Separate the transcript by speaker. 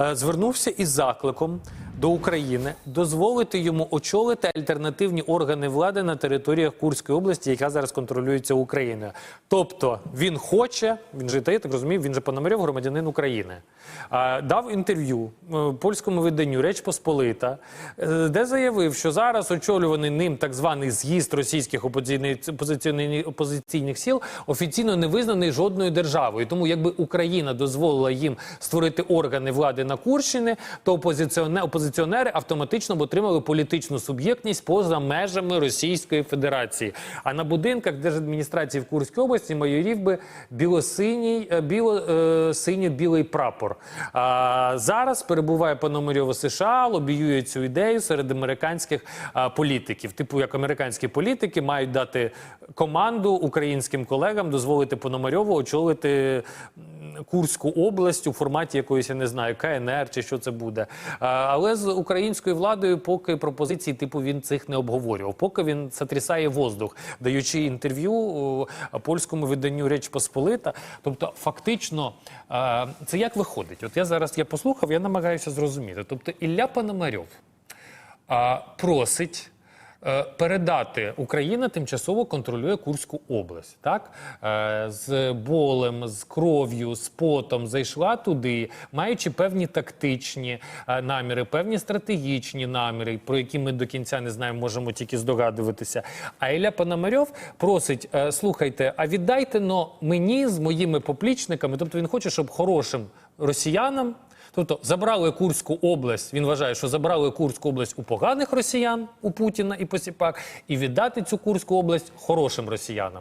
Speaker 1: е, звернувся із закликом до України дозволити йому очолити альтернативні органи влади на територіях Курської області, яка зараз контролюється Україною. Тобто він хоче, він же так розумію, він же Пономарьов громадянин України. Дав інтерв'ю е, польському виданню Реч Посполита, е, де заявив, що зараз очолюваний ним так званий з'їзд російських опозиційних опозиційних- сіл офіційно не визнаний жодною державою. Тому якби Україна дозволила їм створити органи влади на Курщині, то опозиціоне- опозиціонери автоматично б отримали політичну суб'єктність поза межами Російської Федерації. А на будинках держадміністрації в Курській області майорів би білосиній, е, біло, е, синьо-білий прапор. А, зараз перебуває Пономарьов у США, лобіює цю ідею серед американських а, політиків. Типу, як американські політики мають дати команду українським колегам, дозволити Пономарьову очолити Курську область у форматі якоїсь, я не знаю, КНР чи що це буде. Але з українською владою поки пропозиції, типу, він цих не обговорював. Поки він сотрясає воздух, даючи інтерв'ю польському виданню Реч Посполита. Тобто, фактично, це як виходить? От я зараз я послухав, я намагаюся зрозуміти. Тобто, Ілля Пономарьов просить. Е, Передати Україна тимчасово контролює Курську область, так Е, з болем, з кров'ю, з потом зайшла туди, маючи певні тактичні е, наміри, певні стратегічні наміри, про які ми до кінця не знаємо, можемо тільки здогадуватися. А Ілля Пономарьов просить: слухайте, а віддайте но мені з моїми поплічниками. Тобто він хоче, щоб хорошим росіянам. Тобто забрали Курську область. Він вважає, що забрали Курську область у поганих росіян, у Путіна і Посіпак, і віддати цю Курську область хорошим росіянам.